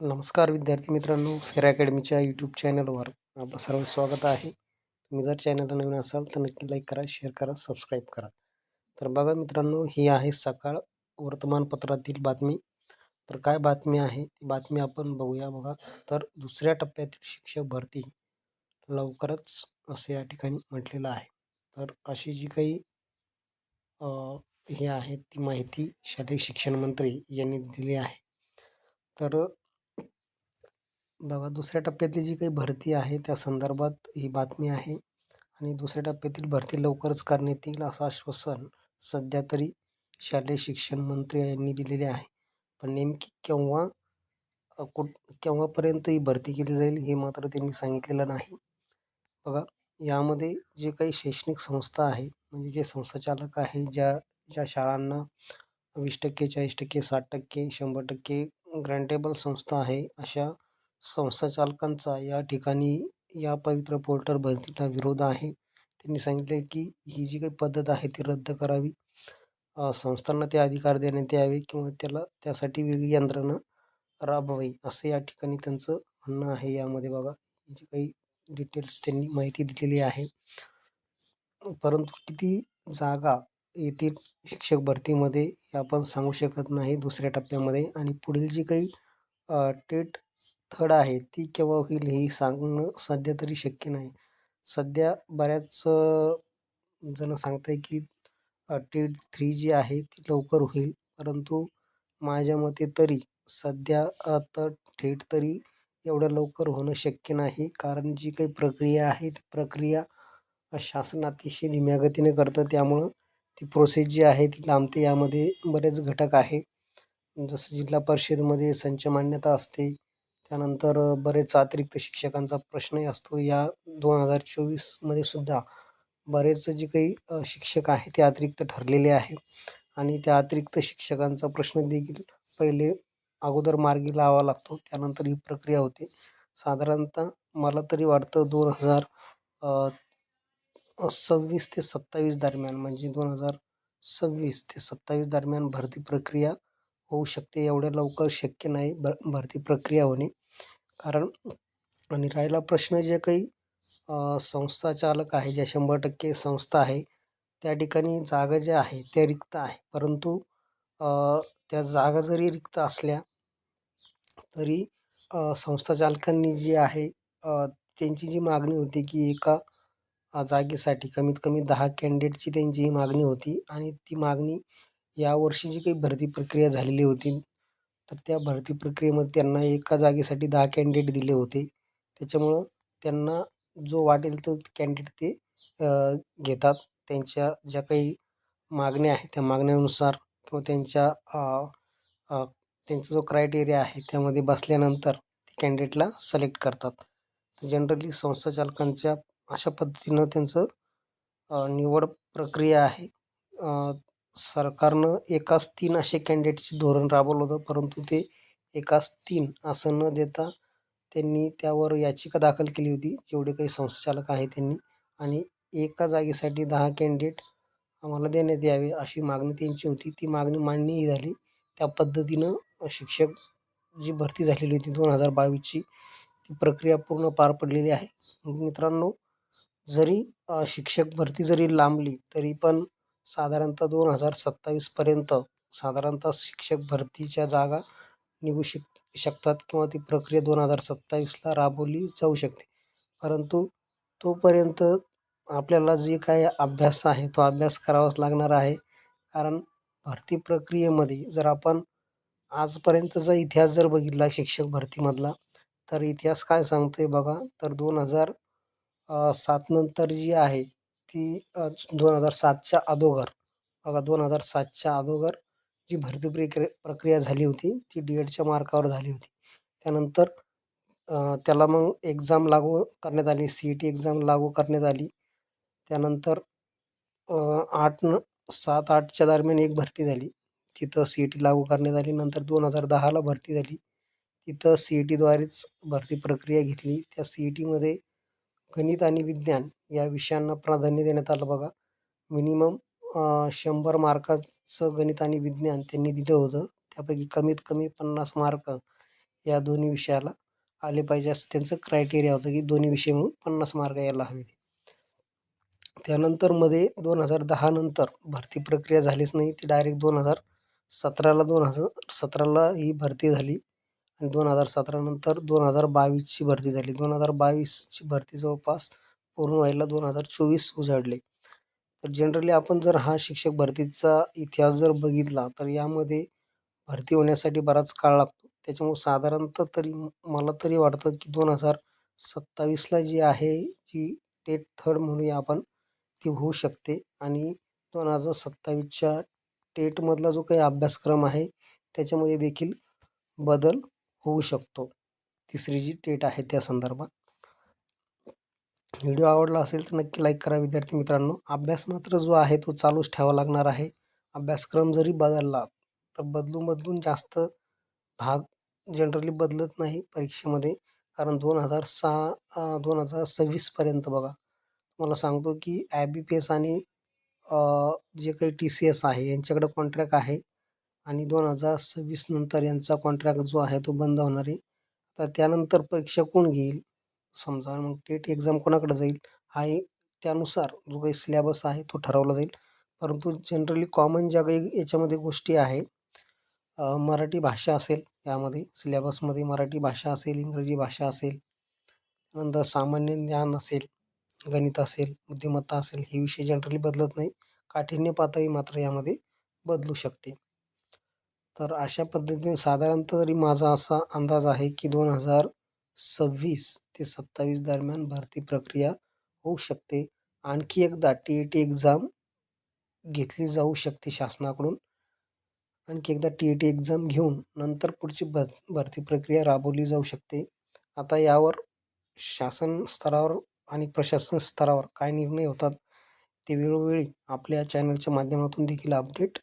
नमस्कार विद्यार्थी मित्रांनो फेर अकॅडमीच्या यूट्यूब चॅनलवर आपलं सर्व स्वागत आहे. तुम्ही जर चॅनलला नवीन असाल तर नक्की लाईक करा शेअर करा सबस्क्राईब करा. तर बघा मित्रांनो ही आहे सकाळ वर्तमानपत्रातील बातमी. तर काय बातमी आहे? ती बातमी आपण बघूया बघा. तर दुसऱ्या टप्प्यातील शिक्षक भरती लवकरच असं या ठिकाणी म्हटलेलं आहे. तर अशी जी काही हे आहे ती माहिती शालेय शिक्षण मंत्री यांनी दिली आहे. तर बघा दुसऱ्या टप्प्यातली जी काही भरती आहे त्या संदर्भात ही बातमी आहे आणि दुसऱ्या टप्प्यातील भरती लवकरच करण्यात येईल असं आश्वासन सध्या तरी शालेय शिक्षण मंत्री यांनी दिलेले आहे. पण नेमकी केव्हा कुठ केव्हापर्यंत ही भरती केली जाईल हे मात्र त्यांनी सांगितलेलं नाही. बघा यामध्ये जे काही शैक्षणिक संस्था आहे म्हणजे जे संस्थाचालक आहे ज्या ज्या शाळांना वीस टक्के चाळीस टक्के साठ टक्के शंभर टक्के ग्रँटेबल संस्था आहे अशा संस्थाचालकांचा या ठिकाणी या पवित्र पोर्टल भरतीला विरोध आहे. त्यांनी सांगितले की ही जी काही पद्धत आहे ती रद्द करावी. संस्थांना ते अधिकार देण्यात यावे किंवा त्याला त्यासाठी वेगळी यंत्रणा राबवावी असं या ठिकाणी त्यांचं म्हणणं आहे. यामध्ये बघा जी काही डिटेल्स त्यांनी माहिती दिलेली आहे. परंतु किती जागा येतील शिक्षक भरतीमध्ये हे आपण सांगू शकत नाही दुसऱ्या टप्प्यामध्ये. आणि पुढील जी काही टेट थड आहे ती केव्हा होईल हे सांगणं सध्या तरी शक्य नाही. सध्या बऱ्याच जण सांगत आहे की टेट थ्री जी आहे ती लवकर होईल. परंतु माझ्या मते तरी सध्या तर थेट तरी एवढ्या लवकर होणं शक्य नाही. कारण जी काही प्रक्रिया आहे ती प्रक्रिया शासन अतिशय धीम्या गतीने करतं. त्यामुळं ती प्रोसेस जी आहे ती लांबते. यामध्ये बरेच घटक आहे. जसं जिल्हा परिषदेमध्ये संच मान्यता असते. त्यानंतर बरेच अतिरिक्त शिक्षकांचा प्रश्नही असतो. या दोन हजार चोवीसमध्ये सुद्धा बरेच जे काही शिक्षक आहे ते अतिरिक्त ठरलेले आहे. आणि त्या अतिरिक्त शिक्षकांचा प्रश्न देखील पहिले अगोदर मार्गी लावावा लागतो. त्यानंतर ही प्रक्रिया होते. साधारणतः मला तरी वाटतं दोन हजार सव्वीस ते सत्तावीस दरम्यान म्हणजे दोन हजार सव्वीस ते सत्तावीस दरम्यान भरती प्रक्रिया होऊ शकते एवढ्या लवकर शक्य नाही भ भरती प्रक्रिया होणे. कारण आणि राहिला प्रश्न जे काही संस्था चालक आहे ज्या शंभर टक्के संस्था आहे त्या ठिकाणी जागा ज्या आहे त्या रिक्त आहे. परंतु त्या जागा जरी रिक्त असल्या तरी संस्था चालकांनी जी आहे त्यांची जी मागणी होती की एका जागेसाठी कमीत कमी दहा कॅन्डिडेटची त्यांची ही मागणी होती. आणि ती मागणी यावर्षी जी काही भरती प्रक्रिया झालेली होती तर त्या भरती प्रक्रियेमध्ये त्यांना एका जागेसाठी दहा कॅन्डिडेट दिले होते. त्याच्यामुळं त्यांना जो वाटेल तो कॅन्डिडेट ते घेतात. त्यांच्या ज्या काही मागण्या आहेत त्या मागण्यानुसार किंवा त्यांच्या त्यांचा जो क्रायटेरिया आहे त्यामध्ये बसल्यानंतर ते कॅन्डिडेटला सिलेक्ट करतात. जनरली संस्थाचालकांच्या अशा पद्धतीनं त्यांचं निवड प्रक्रिया आहे. सरकारनं एकाच तीन असे कॅन्डिडेटचे धोरण राबवलं होतं परंतु ते एकाच तीन असं न देता त्यांनी त्यावर याचिका दाखल केली होती. जेवढे काही संस्थाचालक आहे त्यांनी आणि एका जागेसाठी दहा कॅन्डिडेट आम्हाला देण्यात यावे अशी मागणी त्यांची होती. ती मागणी मान्यही झाली. त्या पद्धतीनं शिक्षक जी भरती झालेली होती दोन हजार बावीसची ती प्रक्रिया पूर्ण पार पडलेली आहे. मित्रांनो जरी शिक्षक भरती जरी लांबली तरी पण साधारणतः दोन हजार सत्तावीसपर्यंत साधारणतः शिक्षक भरतीच्या जागा निघू शक शकतात किंवा ती प्रक्रिया दोन हजार सत्तावीसला राबवली जाऊ शकते. परंतु तोपर्यंत आपल्याला जे काय अभ्यास आहे तो अभ्यास करावाच लागणार आहे. कारण भरती प्रक्रियेमध्ये जर आपण आजपर्यंतचा इतिहास जर बघितला शिक्षक भरतीमधला तर इतिहास काय सांगतो आहे बघा तर दोन हजार सात नंतर जी आहे ती दोन हजार सातच्या अगोदर. बघा दोन हजार सातच्या अगोदर जी भरती प्रक्रिया प्रक्रिया झाली होती ती डी एडच्या मार्कावर झाली होती. त्यानंतर त्याला मग एक्झाम लागू करण्यात आली सी ई टी एक्झाम लागू करण्यात आली. त्यानंतर आठ न सात आठच्या दरम्यान एक भरती झाली. तिथं सी ई टी लागू करण्यात आली. नंतर दोन हजार दहाला भरती झाली. तिथं सी ई टीद्वारेच भरती प्रक्रिया घेतली. त्या सी ई टीमध्ये गणित आणि विज्ञान या विषयांना प्राधान्य देण्यात आलं बघा. मिनिमम शंभर मार्काचं गणित आणि विज्ञान त्यांनी दिलं होतं. त्यापैकी कमीत कमी पन्नास मार्क या दोन्ही विषयाला आले पाहिजे असं त्यांचं क्रायटेरिया होतं की दोन्ही विषय म्हणून पन्नास मार्क यायला हवे त्यानंतरमध्ये दोन हजार दहा नंतर भरती प्रक्रिया झालीच नाही. ती डायरेक्ट दोन हजार सतराला दोन हजार सतराला ही भरती झाली आणि दोन हजार सतरानंतर दोन हजार बावीसची भरती झाली. दोन हजार बावीसची भरती जवळपास पूर्ण व्हायला दोन हजार चोवीस उजाडले तर जनरली आपण जर हा शिक्षक भरतीचा इतिहास जर बघितला तर यामध्ये भरती होण्यासाठी बराच काळ लागतो. त्याच्यामुळे साधारणतः तरी मला तरी वाटतं की दोन हजार सत्तावीसला जी आहे जी टेट थर्ड म्हणूया आपण ती होऊ शकते. आणि दोन हजार सत्तावीसच्या टेटमधला जो काही अभ्यासक्रम आहे त्याच्यामध्ये देखील बदल होऊ शकतो. तिसरी जी टेट आहे त्या संदर्भात. व्हिडिओ आवडला असेल तर नक्की लाईक करा विद्यार्थी मित्रांनो. अभ्यास मात्र जो आहे तो चालूच ठेवा लागणार आहे. अभ्यासक्रम जरी बदलला तर बदलून बदलून जास्त भाग जनरली बदलत नाही परीक्षेमध्ये. कारण दोन हजार सहा दोन हजार सव्वीसपर्यंत बघा. मला सांगतो की ॲ बी पी एस आणि जे काही टी सी एस आहे यांच्याकडं कॉन्ट्रॅक्ट आहे आणि दोन हजार सव्वीस नंतर यांचा कॉन्ट्रॅक्ट जो आहे तो बंद होणार आहे. तर त्यानंतर परीक्षा कोण घेईल? समजा मग टेट एक्झाम कोणाकडे जाईल? हा त्यानुसार जो काही सिलेबस आहे तो ठरवला जाईल. परंतु जनरली कॉमन ज्या काही याच्यामध्ये गोष्टी आहे मराठी भाषा असेल यामध्ये सिलेबसमध्ये मराठी भाषा असेल इंग्रजी भाषा असेल नंतर सामान्य ज्ञान असेल गणित असेल बुद्धिमत्ता असेल हे विषय जनरली बदलत नाही. काठिण्य पातळी मात्र यामध्ये बदलू शकते. तर अशा पद्धतीने साधारणतः तरी माझा असा अंदाज आहे की दोन हजार सव्वीस ते सत्तावीस दरम्यान भरती प्रक्रिया होऊ शकते. आणखी एकदा टी ई टी एक्झाम घेतली जाऊ शकते शासनाकडून. आणखी एकदा टी ई टी एक्झाम घेऊन नंतर पुढची भर भरती प्रक्रिया राबवली जाऊ शकते. आता यावर शासन स्तरावर आणि प्रशासन स्तरावर काय निर्णय होतात ते वेळोवेळी आपल्या चॅनलच्या माध्यमातून देखील अपडेट